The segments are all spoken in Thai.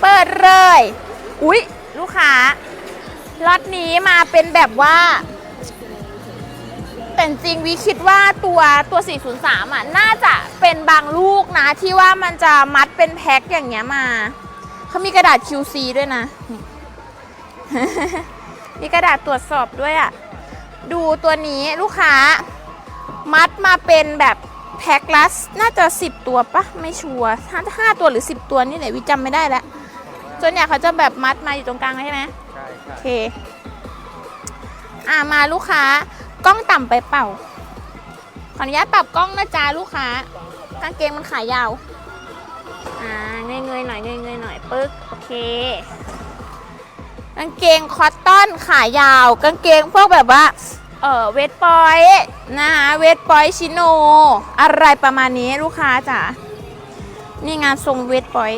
เปิดเลย อุ๊ย ลูกค้าล็อตนี้มาเป็นแบบว่า แต่จริงวิคิดว่าตัวตัว 403 อะ น่าจะเป็นบางลูกนะ ที่ว่ามันจะมัดเป็นแพ็คอย่างเงี้ยมา เขามีกระดาษ QC ด้วยนะ มีกระดาษตรวจสอบด้วยอะ ดูตัวนี้ลูกค้า มัดมาเป็นแบบ แพ็คละน่าจะ 10 ตัวปะไม่ชัวร์ห้าห้าตัวหรือ 10 ตัวนี่แหละวิจำไม่ได้แล้วส่วนใหญ่เขาจะแบบมัดมาอยู่ตรงกลางใช่ไหมใช่โอเคอ่ามาลูกค้ากล้องต่ำไปเป่า ขออนุญาตปรับกล้องนะจ๊ะลูกค้ากางเกงมันขายาวอ่าเงยเงยๆหน่อยเงยเงยๆหน่อยปึ๊กโอเคกางเกงคอตตอนขายาว กางเกงพวกแบบว่า เออเวทปอยนะคะเวทปอยชิโน อะไรประมาณนี้ลูกค้าจ๋านี่งานทรงเวทปอย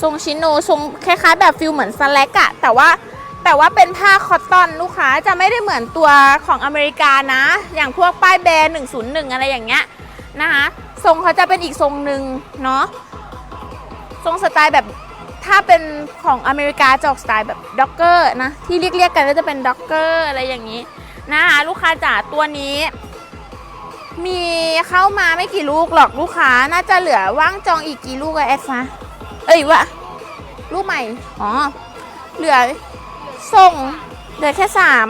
ทรงชิโนทรงคล้ายๆ แบบฟิลเหมือนสแลกอะแต่ว่าแต่ว่าเป็นผ้าคอตตอนลูกค้าจะไม่ได้เหมือนตัวของอเมริกานะ อย่างพวกป้ายแบรนด์101 อะไรอย่างเงี้ยนะคะทรงเขาจะเป็นอีกทรงหนึ่งเนาะทรงสไตล์แบบ ถ้าเป็นของอเมริกาจะออกสไตล์แบบด็อกเกอร์นะ ที่เรียกเรียกๆกันก็จะเป็นด็อกเกอร์อะไรอย่างนี้นะคะลูกค้าจ๋าตัวนี้ มีเข้ามาไม่กี่ลูกหรอกลูกค้าน่าจะเหลือว่างจองอีกกี่ลูกอะแอดฟ้าเอ้ยวะลูกใหม่อ๋อเหลือส่งเหลือแค่สาม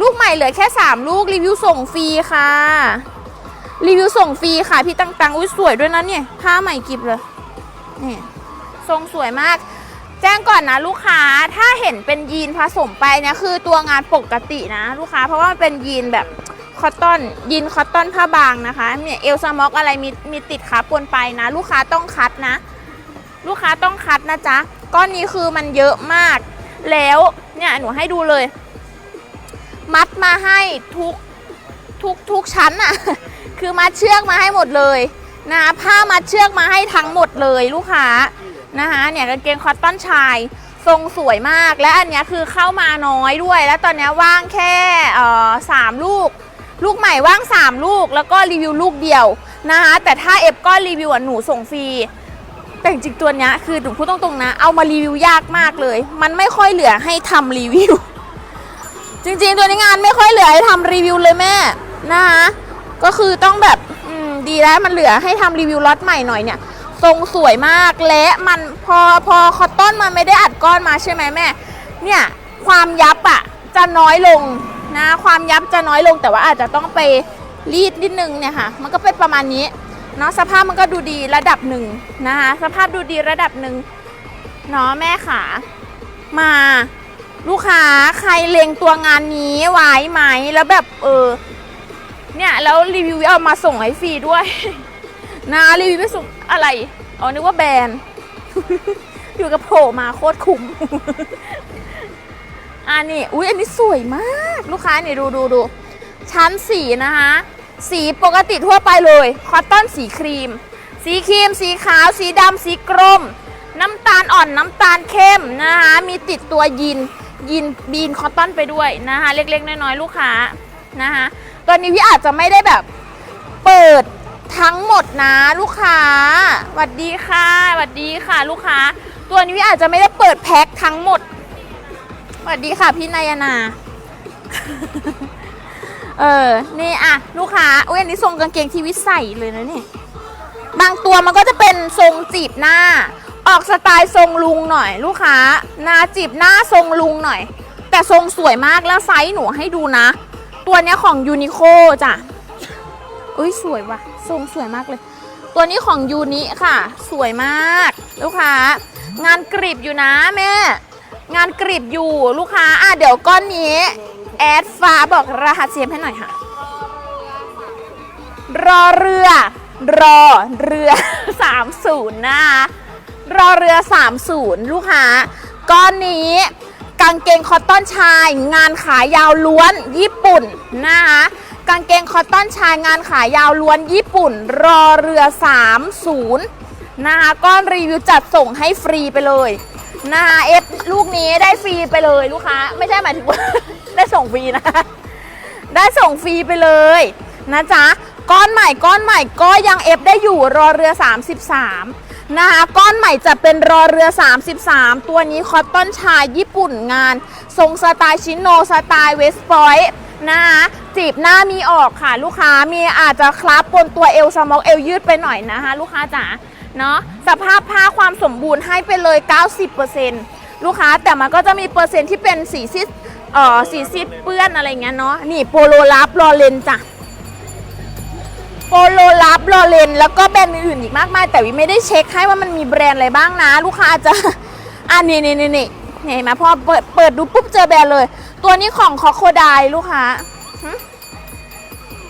ลูกใหม่เหลือแค่สามลูกรีวิวส่งฟรีค่ะ รีวิวส่งฟรีค่ะพี่ตังๆอุ้ยสวยด้วยนะเนี่ยผ้าใหม่กิบเลยนี่ทรงสวยมาก แจ้งก่อนนะลูกค้าถ้าเห็นเป็นยีนผสมไปเนี่ยคือตัวงานปกตินะลูกค้า เพราะว่ามันเป็นยีนแบบคอตตอนยีนคอตตอนผ้าบางนะคะเนี่ยเอลซามอกอะไรมีมีติดขาปนไปนะ ลูกค้าต้องคัดนะ ลูกค้าต้องคัดนะจ๊ะก้อนนี้คือมันเยอะมาก แล้วเนี่ยหนูให้ดูเลย มัดมาให้ทุกทุกทุกชั้นอะคือมัดเชือกมาให้หมดเลยนะผ้ามัดเชือกมาให้ทั้งหมดเลยลูกค้า นะคะเนี่ยกางเกงคอตตอนชายทรงสวยมากและอันนี้คือเข้ามาน้อยด้วย แล้วตอนนี้ว่างแค่สามลูก ลูกใหม่ว่าง 3 ลูก แล้วก็รีวิวลูกเดียวนะคะแต่ถ้าเอฟก็รีวิวหนูส่งฟรีแต่จริงตัวนี้คือหนูพูดตรงๆนะ เอามารีวิวยากมากเลย มันไม่ค่อยเหลือให้ทำรีวิว จริงๆตัวนี้งานไม่ค่อยเหลือให้ทำรีวิวเลยแม่นะคะก็คือต้องแบบดีแล้วมันเหลือให้ทำรีวิวล็อตใหม่หน่อยเนี่ย ทรงสวยมากและมันพอพอคอตตอนมันไม่ได้อัดก้อนมาใช่ไหมแม่ เนี่ยความยับอะจะน้อยลงนะความยับจะน้อยลงแต่ว่าอาจจะต้องไปรีดนิดนึงเนี่ยค่ะมันก็เป็นประมาณนี้เนาะสภาพมันก็ดูดีระดับหนึ่งนะคะสภาพดูดีระดับหนึ่งเนาะแม่ขามาลูกค้าใครเลงตัวงานนี้ไว้ไหมแล้วแบบเออเนี่ยแล้วรีวิวเอามาส่งให้ฟรีด้วย นะรีวิวไม่ส่งอะไร อ๋อ นึกว่าแบรนด์ อยู่กับโผล่มาโคตรคุ้ม อันนี้ อุ้ยอันนี้สวยมาก ลูกค้านี่ดูดูดูชั้นสีนะคะ สีปกติทั่วไปเลย คอตตอนสีครีม สีครีม สีขาว สีดำ สีกรม น้ำตาลอ่อน น้ำตาลเข้มนะคะ มีติดตัวยิน ยินบีนคอตตอนไปด้วยนะคะ เล็กๆ น้อยๆ ลูกค้านะคะตัวนี้พี่อาจจะไม่ได้แบบเปิด ทั้งหมดนะลูกค้าสวัสดีค่ะสวัสดีค่ะ ลูกค้า ตัวนี้อาจจะไม่ได้เปิดแพ็คทั้งหมดสวัสดีค่ะพี่นายนา เออ นี่อะลูกค้าอุ้ยอันนี้ทรงกางเกงที่วิใส่เลยนะเนี่ยบางตัวมันก็จะเป็นทรงจีบหน้า ออกสไตล์ทรงลุงหน่อย ลูกค้าหนาจีบหน้าทรงลุงหน่อย แต่ทรงสวยมากแล้วไซส์หนูให้ดูนะ ตัวเนี้ยของยูนิโคจ้ะ อุ้ยสวยว่ะ ทรงสวยมากเลย ตัวนี้ของยูนิค่ะ สวยมาก ลูกค้า งานกริบอยู่นะแม่ งานกริบอยู่ลูกค้า อะเดี๋ยวก้อนนี้ แอดฟ้าบอกรหัสเสียมให้หน่อยค่ะ รอเรือ รอเรือ 30นะคะรอเรือ 30 ลูกค้า ก้อนนี้กางเกงคอตตอนชาย งานขายาวล้วนญี่ปุ่นนะคะ กางเกงคอตตอนชายงานขายาวล้วนญี่ปุ่น รอเรือ 30นะคะก้อนรีวิวจัดส่งให้ฟรีไปเลยนะคะเอฟลูกนี้ได้ฟรีไปเลยลูกค้า ไม่ใช่หมายถึงว่า ได้ส่งฟรีนะ ได้ส่งฟรีไปเลยนะจ๊ะ ก้อนใหม่ก้อนใหม่ก็ยังเอฟได้อยู่รอเรือ 33นะคะก้อนใหม่จะเป็นรอเรือ 33 ตัวนี้คอตตอนชายญี่ปุ่นงาน ทรงสไตล์ชิโนสไตล์เวสปอยต์ นะคะจีบหน้ามีออกค่ะ ลูกค้ามีอาจจะคลับบนตัวเอวสมอกเอวยืดไปหน่อยนะคะ ลูกค้าจ๋าเนาะสภาพผ้าความสมบูรณ์ให้ไปเลย 90%ลูกค้าแต่มันก็จะมีเปอร์เซ็นต์ที่เป็นสีซิดเอ่อสีซิดเปื้อนอะไรเงี้ยเนาะนี่โปโลลับรอเลนจ้ะโปโลลับลอเลนแล้วก็แบรนด์อื่นอีกมากมาย แต่วิไม่ได้เช็คให้ว่ามันมีแบรนด์อะไรบ้างนะ ลูกค้าอาจจะอ่านี่นี่นี่ นี่เห็นไหมพอเปิดเปิดดูปุ๊บเจอแบรนด์เลย ตัวนี้ของคอโคไดลูกค้า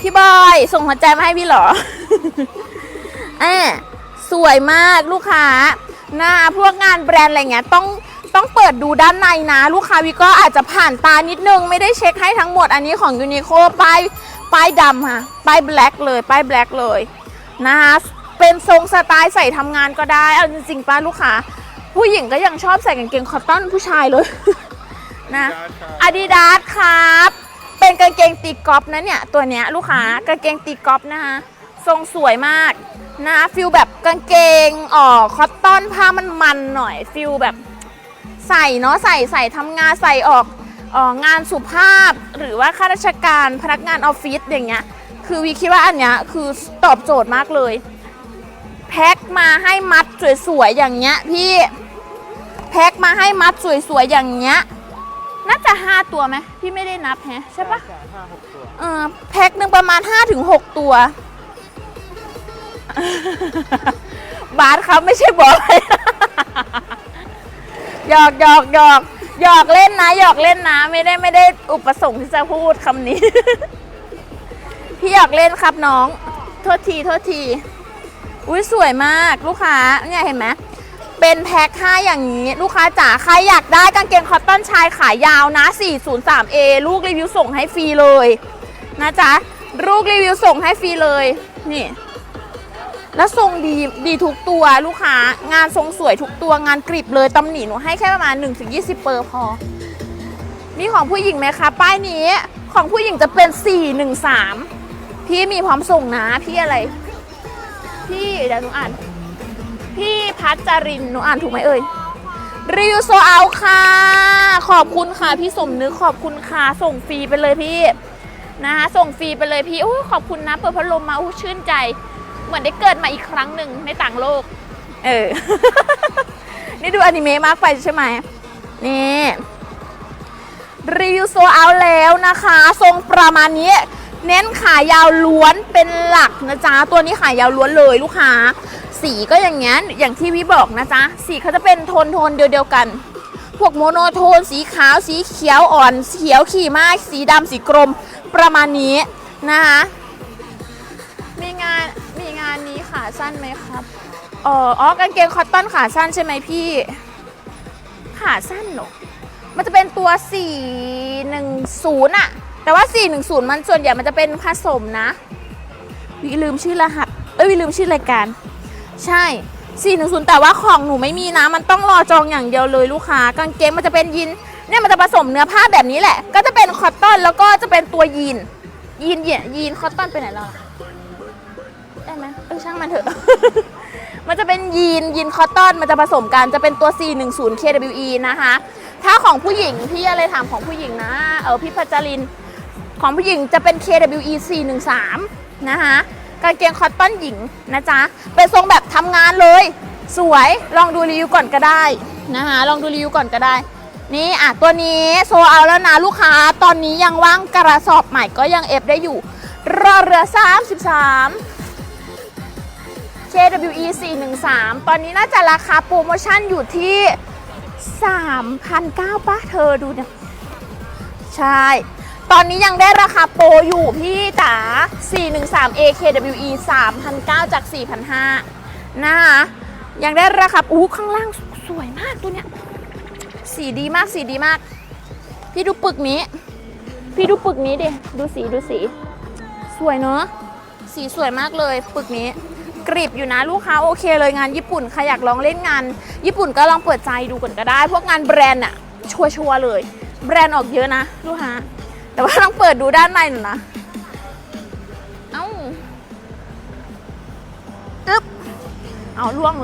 พี่บอยส่งหัวใจมาให้พี่เหรออ่าสวยมากลูกค้าหน้าพวกงานแบรนด์อะไรเงี้ยต้องต้องเปิดดูด้านในนะ ลูกค้าวิก็อาจจะผ่านตานิดนึง ไม่ได้เช็คให้ทั้งหมดอันนี้ของยูนิโคป้ายป้ายดำค่ะป้ายแบล็กเลยป้ายแบล็กเลยนะคะเป็นทรงสไตล์ใส่ทำงานก็ได้ เอาจริงๆป้าลูกค้า ผู้หญิงก็ยังชอบใส่กางเกงคอตตอนผู้ชายเลย นะอาดิดาสครับ เป็นกางเกงตีกอล์ฟนะเนี่ย ตัวเนี้ยลูกค้ากางเกงตีกอล์ฟนะคะทรงสวยมากนะฟิลแบบกางเกงอ๋อคอตตอนผ้ามันมันๆหน่อยฟิลแบบใส่เนาะใส่ใส่ทำงานใส่ออกเอองานสุภาพหรือว่าข้าราชการพนักงานออฟฟิศอย่างเงี้ย คือวีคิดว่าอันเนี้ยคือตอบโจทย์มากเลย แพ็คมาให้มัดสวยๆอย่างเงี้ยพี่ แพ็คมาให้มัดสวยๆอย่างเงี้ยน่าจะ 5 ตัวไหมพี่ไม่ได้นับแฮะใช่ปะห้าหกตัวเออแพ็คหนึ่งประมาณ 5-6 ตัว บาสครับไม่ใช่บอยหยอกหยอกหยอกหยอกเล่นนะหยอกเล่นนะ ไม่ได้ไม่ได้อุปสงค์ที่จะพูดคำนี้ พี่หยอกเล่นครับน้อง โทษทีโทษที อุ้ยสวยมากลูกค้าเนี่ยเห็นไหม เป็นแพ็คห้อย่างนี้ ลูกค้าจ๋าใครอยากได้กางเกงคอตตอนชายขายาวนะ 403A ลูกรีวิวส่งให้ฟรีเลยนะจ๊ะลูกรีวิวส่งให้ฟรีเลยนี่ แล้วทรงดีดีทุกตัวลูกค้างานทรงสวยทุกตัวงานกริบเลยตำหนิหนูให้แค่ประมาณ 1-20 เปอร์พอมีของผู้หญิงไหมคะ ป้ายนี้ของผู้หญิงจะเป็น 413 พี่มีพร้อมส่งนะ พี่อะไร พี่เดี๋ยวหนูอ่าน พัชจรินหนูอ่านถูกไหมเอ่ยรีวิวโซเอาค่ะ ขอบคุณค่ะพี่สมนึกขอบคุณค่ะส่งฟรีไปเลยพี่นะคะส่งฟรีไปเลยพี่โอ้ขอบคุณนะเปิดพัดลมมาอู้ชื่นใจ เหมือนได้เกิดมาอีกครั้งหนึ่งในต่างโลก เออ นี่ดูอนิเมะมากไปใช่ไหมนี่รีวิวโซเอาแล้วนะคะ ทรงประมาณนี้ เน้นขายาวล้วนเป็นหลักนะจ๊ะ ตัวนี้ขายาวล้วนเลยลูกค้า สีก็อย่างเงี้ยอย่างที่วิบอกนะจ๊ะ สีเขาจะเป็นโทนโทนเดียวกัน พวกโมโนโทน สีขาว สีเขียวอ่อน เขียวขี่ม้าสีดำสีกรม ประมาณนี้นะคะมีงานมีงานนี้ขาสั้นไหมครับเอออ๋อกางเกงคอตตอนขาสั้นใช่ไหมพี่ ขาสั้นเหรอมันจะเป็นตัว 410อะ แต่ว่า 410 มันส่วนใหญ่มันจะเป็นผสมนะ วิลืมชื่อรหัส เอ้ยวิลืมชื่อรายการ ใช่ 410 แต่ว่าของหนูไม่มีนะ มันต้องรอจองอย่างเดียวเลยลูกค้ากางเกงมันจะเป็นยีนเนี่ยมันจะผสมเนื้อผ้าแบบนี้แหละ ก็จะเป็นคอตตอนแล้วก็จะเป็นตัวยีน ยีนเหยียยีนคอตตอนไปไหนแล้วล่ะได้ไหมเออช่างมันเถอะ มันจะเป็นยีนยีนคอตตอนมันจะผสมกันจะเป็นตัว 410 KWE นะคะ ถ้าของผู้หญิงพี่อะไรถามของผู้หญิงนะ เออพี่พัชริน ของผู้หญิงจะเป็น KWE 413 นะคะกางเกงคอตตอนหญิงนะจ๊ะ เป็นทรงแบบทำงานเลย สวยลองดูรีวิวก่อนก็ได้นะคะลองดูรีวิวก่อนก็ได้ นี่อะตัวนี้โซเอาแล้วนะลูกค้า ตอนนี้ยังว่างกระสอบใหม่ก็ยังเอฟได้อยู่รอเรือ 33 KWE 413 ตอนนี้น่าจะราคาโปรโมชั่นอยู่ที่ 3,900ป่ะเธอดูเนี่ย ใช่ ตอนนี้ยังได้ราคาโปรอยู่พี่จ๋า413 AKWE 3,900 จาก 4,500 นะคะยังได้ราคาอู้ข้างล่างสวยมากตัวเนี้ยสีดีมากสีดีมาก พี่ดูปึกนี้ พี่ดูปึกนี้ดิดูสีดูสี สวยเนอะสีสวยมากเลยปึกนี้กริบอยู่นะลูกค้าโอเคเลยงานญี่ปุ่นใครอยากลองเล่นงาน ญี่ปุ่นก็ลองเปิดใจดูก่อนก็ได้ พวกงานแบรนด์อะชัวร์เลย แบรนด์ออกเยอะนะ ลูกค้า แต่ว่าต้องเปิดดูด้านในหน่อยนะ เอ้า อึ๊บ เอาล่วง